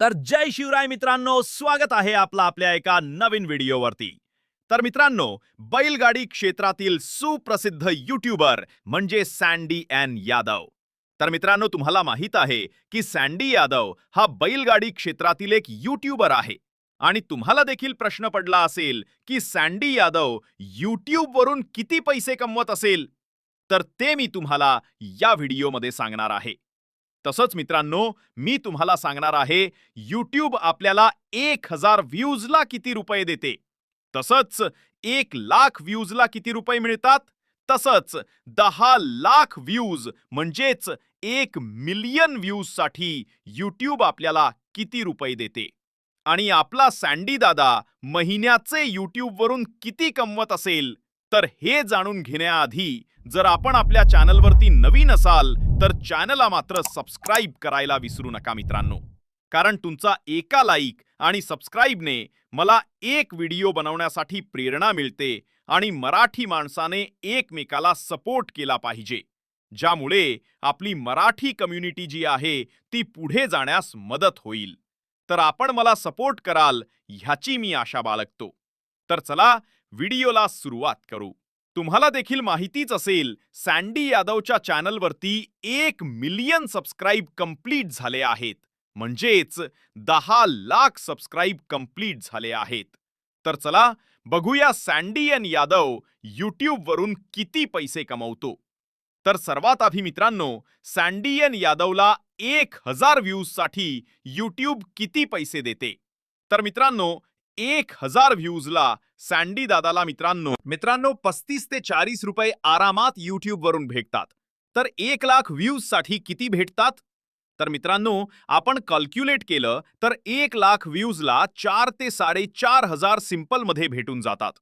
तर जय शिवराय मित्रांनो स्वागत आहे आपला आपल्या एका नवीन व्हिडिओवरती. तर मित्रांनो बैलगाडी क्षेत्रातील सुप्रसिद्ध युट्यूबर म्हणजे सँडी अँड यादव. तर मित्रांनो तुम्हाला माहीत आहे की सँडी यादव हा बैलगाडी क्षेत्रातील एक युट्यूबर आहे. आणि तुम्हाला देखील प्रश्न पडला असेल की सँडी यादव युट्यूबवरून किती पैसे कमवत असेल? तर ते मी तुम्हाला या व्हिडिओमध्ये सांगणार आहे. तसंच मित्रांनो मी तुम्हाला सांगणार आहे यूट्यूब आपल्याला एक हजार व्ह्यूजला किती रुपये देते. तसंच एक लाख व्ह्यूजला किती रुपये मिळतात? तसंच दहा लाख व्ह्यूज म्हणजेच एक मिलियन व्ह्यूजसाठी यूट्यूब आपल्याला किती रुपये देते? आणि आपला सँडी दादा महिन्याचे यूट्यूबवरून किती कमवत असेल? तर हे जाणून घेण्याआधी जर आपण आपल्या चॅनलवरती नवीन असाल तर चॅनलला मात्र सबस्क्राईब करायला विसरू नका मित्रांनो. कारण तुमचा एका लाईक आणि सबस्क्राईबने मला एक व्हिडिओ बनवण्यासाठी प्रेरणा मिळते आणि मराठी माणसाने एकमेकाला सपोर्ट केला पाहिजे. ज्यामुळे आपली मराठी कम्युनिटी जी आहे ती पुढे जाण्यास मदत होईल. तर आपण मला सपोर्ट कराल ह्याची मी आशा बाळगतो. तर चला व्हिडिओला सुरुवात करू. तुम्हाला देखील माहितीच असेल सँडी यादवच्या चॅनलवरती एक मिलियन सबस्क्राईब कंप्लीट झाले आहेत. म्हणजेच दहा लाख सबस्क्राईब कंप्लीट झाले आहेत. तर चला बघूया सँडी एन यादव यूट्यूबवरून किती पैसे कमवतो. तर सर्वात आधी मित्रांनो सँडी एन यादवला एक हजार व्ह्यूजसाठी यूट्यूब किती पैसे देते? तर मित्रांनो एक हजार व्ह्यूजला सँडी दादाला मित्रांनो. मित्रांनो पस्तीस ते चाळीस रुपये आरामात युट्यूबवरून भेटतात. तर एक लाख व्ह्यूजसाठी किती भेटतात? तर मित्रांनो आपण कॅल्क्युलेट केलं तर एक लाख व्ह्यूजला चार ते साडेचार हजार सिम्पलमध्ये भेटून जातात.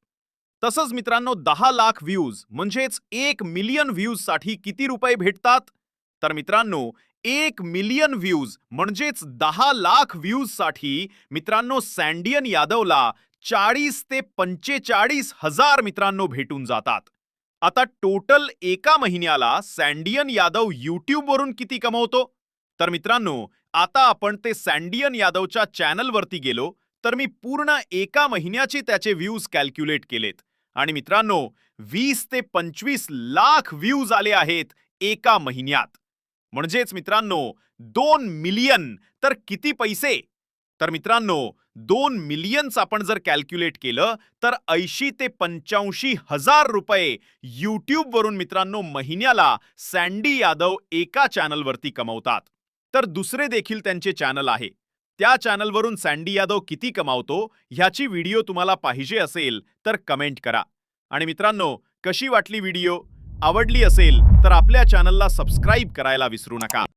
तसंच मित्रांनो दहा लाख व्ह्यूज म्हणजेच एक मिलियन व्ह्यूजसाठी किती रुपये भेटतात? तर मित्रांनो एक मिलियन व्ह्यूज म्हणजेच दहा लाख व्ह्यूजसाठी मित्रांनो सँडियन यादवला चाळीस ते पंचेचाळीस हजार मित्रांनो भेटून जातात. आता टोटल एका महिन्याला सँडियन यादव युट्यूबवरून किती कमवतो? तर मित्रांनो आता आपण ते सँडियन यादवच्या चॅनलवरती गेलो तर मी पूर्ण एका महिन्याचे त्याचे व्ह्यूज कॅल्क्युलेट केलेत. आणि मित्रांनो वीस ते पंचवीस लाख व्ह्यूज आले आहेत एका महिन्यात. म्हणजेच मित्रांनो दोन मिलियन तर किती पैसे? तर मित्रांनो दोन मिलियन्स आपण जर कॅल्क्युलेट केलं तर ऐंशी ते पंच्याऐंशी हजार रुपये यूट्यूबवरून मित्रांनो महिन्याला सँडी यादव एका चॅनलवरती कमवतात. तर दुसरे देखील त्यांचे चॅनल आहे. त्या चॅनलवरून सँडी यादव किती कमावतो ह्याची व्हिडिओ तुम्हाला पाहिजे असेल तर कमेंट करा. आणि मित्रांनो कशी वाटली व्हिडिओ? आवडली असेल तर आपल्या चॅनलला सबस्क्राईब करायला विसरू नका.